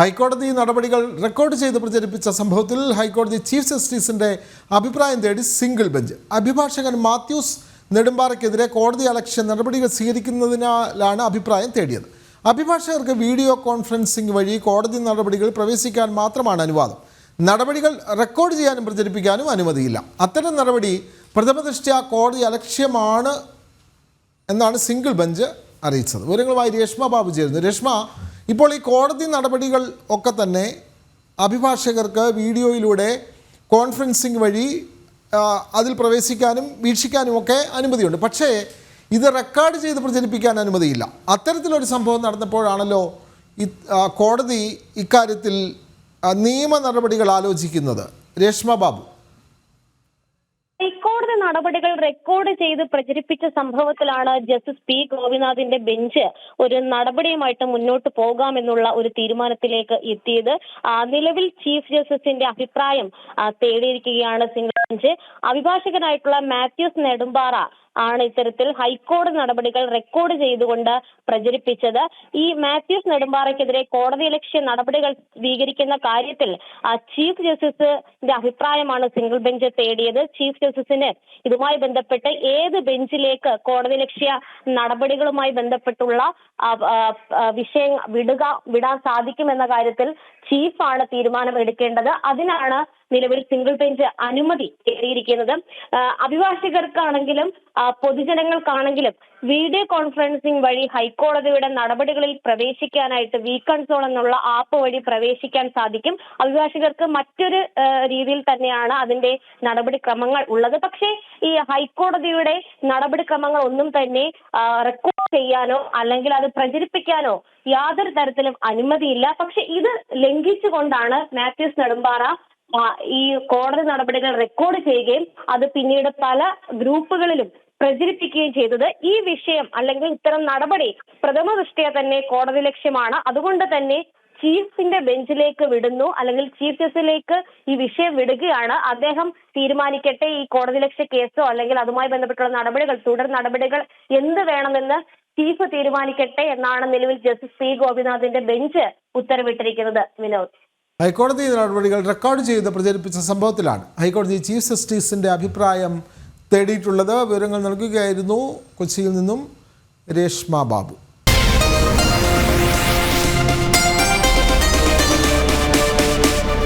ഹൈക്കോടതി നടപടികൾ റെക്കോർഡ് ചെയ്ത് പ്രചരിപ്പിച്ച സംഭവത്തിൽ ഹൈക്കോടതി ചീഫ് ജസ്റ്റിസിന്റെ അഭിപ്രായം തേടി സിംഗിൾ ബെഞ്ച്. അഭിഭാഷകൻ മാത്യൂസ് നെടുമ്പാറയ്ക്കെതിരെ കോടതി അലക്ഷ്യ നടപടികൾ സ്വീകരിക്കുന്നതിനാലാണ് അഭിപ്രായം തേടിയത്. അഭിഭാഷകർക്ക് വീഡിയോ കോൺഫറൻസിംഗ് വഴി കോടതി നടപടികൾ പ്രവേശിക്കാൻ മാത്രമാണ് അനുവാദം. നടപടികൾ റെക്കോർഡ് ചെയ്യാനും പ്രചരിപ്പിക്കാനും അനുമതിയില്ല. അത്തരം നടപടി പ്രഥമദൃഷ്ട്യാ കോടതി അലക്ഷ്യമാണ് എന്നാണ് സിംഗിൾ ബെഞ്ച് അറിയിച്ചത്. വിവരങ്ങളുമായി രേഷ്മ ബാബു ചേരുന്നു. രേഷ്മ ഇപ്പോൾ ഈ കോടതി നടപടികൾ ഒക്കെ തന്നെ അഭിഭാഷകർക്ക് വീഡിയോയിലൂടെ കോൺഫറൻസിംഗ് വഴി അതിൽ പ്രവേശിക്കാനും വീക്ഷിക്കാനും ഒക്കെ അനുമതിയുണ്ട്. പക്ഷേ ഇത് റെക്കോർഡ് ചെയ്ത് പ്രചരിപ്പിക്കാൻ അനുമതിയില്ല. അത്തരത്തിലൊരു സംഭവം നടന്നപ്പോഴാണല്ലോ കോടതി ഇക്കാര്യത്തിൽ നിയമ നടപടികൾ ആലോചിക്കുന്നത്. രേഷ്മ ബാബു. നടപടികൾ റെക്കോർഡ് ചെയ്ത് പ്രചരിപ്പിച്ച സംഭവത്തിലാണ് ജസ്റ്റിസ് പി ഗോപിനാഥിന്റെ ബെഞ്ച് ഒരു നടപടിയുമായിട്ട് മുന്നോട്ട് പോകാമെന്നുള്ള ഒരു തീരുമാനത്തിലേക്ക് എത്തിയത്. നിലവിൽ ചീഫ് ജസ്റ്റിസിന്റെ അഭിപ്രായം തേടിയിരിക്കുകയാണ് സിംഗിൾ ബെഞ്ച്. അഭിഭാഷകനായിട്ടുള്ള മാത്യൂസ് നെടുമ്പാറ ആണ് ഇത്തരത്തിൽ ഹൈക്കോടതി നടപടികൾ റെക്കോർഡ് ചെയ്തുകൊണ്ട് പ്രചരിപ്പിച്ചത്. ഈ മാത്യൂസ് നെടുമ്പാറയ്ക്കെതിരെ കോടതി ലക്ഷ്യ നടപടികൾ സ്വീകരിക്കുന്ന കാര്യത്തിൽ ചീഫ് ജസ്റ്റിസിന്റെ അഭിപ്രായമാണ് സിംഗിൾ ബെഞ്ച് തേടിയത്. ചീഫ് ജസ്റ്റിസിന് ഇതുമായി ബന്ധപ്പെട്ട് ഏത് ബെഞ്ചിലേക്ക് കോടതി ലക്ഷ്യ നടപടികളുമായി ബന്ധപ്പെട്ടുള്ള വിഷയം വിടുക വിടാൻ സാധിക്കുമെന്ന കാര്യത്തിൽ ചീഫാണ് തീരുമാനം എടുക്കേണ്ടത് അതിനാണ് നിലവിൽ സിംഗിൾ ബെഞ്ച് അനുമതി തേടിയിരിക്കുന്നത്. അഭിഭാഷകർക്കാണെങ്കിലും പൊതുജനങ്ങൾക്കാണെങ്കിലും വീഡിയോ കോൺഫറൻസിംഗ് വഴി ഹൈക്കോടതിയുടെ നടപടികളിൽ പ്രവേശിക്കാനായിട്ട് വി കൺസോൾ എന്നുള്ള ആപ്പ് വഴി പ്രവേശിക്കാൻ സാധിക്കും. അഭിഭാഷകർക്ക് മറ്റൊരു രീതിയിൽ തന്നെയാണ് അതിന്റെ നടപടിക്രമങ്ങൾ ഉള്ളത്. പക്ഷേ ഈ ഹൈക്കോടതിയുടെ നടപടിക്രമങ്ങൾ ഒന്നും തന്നെ റെക്കോർഡ് ചെയ്യാനോ അല്ലെങ്കിൽ അത് പ്രചരിപ്പിക്കാനോ യാതൊരു തരത്തിലും അനുമതിയില്ല. പക്ഷെ ഇത് ലംഘിച്ചുകൊണ്ടാണ് മാത്യൂസ് നെടുമ്പാറ ഈ കോടതി നടപടികൾ റെക്കോർഡ് ചെയ്യുകയും അത് പിന്നീട് പല ഗ്രൂപ്പുകളിലും പ്രചരിപ്പിക്കുകയും ചെയ്തത് ഈ വിഷയം അല്ലെങ്കിൽ ഇത്തരം നടപടി പ്രഥമ ദൃഷ്ടിയ തന്നെ കോടതി ലക്ഷ്യമാണ്. അതുകൊണ്ട് തന്നെ ചീഫിന്റെ ബെഞ്ചിലേക്ക് വിടുന്നു. അല്ലെങ്കിൽ ചീഫ് ജസ്റ്റിസിലേക്ക് ഈ വിഷയം വിടുകയാണ്. അദ്ദേഹം തീരുമാനിക്കട്ടെ ഈ കോടതി ലക്ഷ്യ കേസോ അല്ലെങ്കിൽ അതുമായി ബന്ധപ്പെട്ടുള്ള നടപടികൾ തുടർ നടപടികൾ എന്ത് വേണമെന്ന് ചീഫ് തീരുമാനിക്കട്ടെ എന്നാണ് നിലവിൽ ജസ്റ്റിസ് പി ഗോപിനാഥിന്റെ ബെഞ്ച് ഉത്തരവിട്ടിരിക്കുന്നത്. വിനോദ്. ഹൈക്കോടതി നടപടികൾ റെക്കോർഡ് ചെയ്ത് പ്രചരിപ്പിച്ച സംഭവത്തിലാണ് ഹൈക്കോടതി ചീഫ് ജസ്റ്റിസിന്റെ അഭിപ്രായം തേടിയിട്ടുള്ളത്. വിവരങ്ങൾ നൽകുകയായിരുന്നു കൊച്ചിയിൽ നിന്നും രേഷ്മ ബാബു.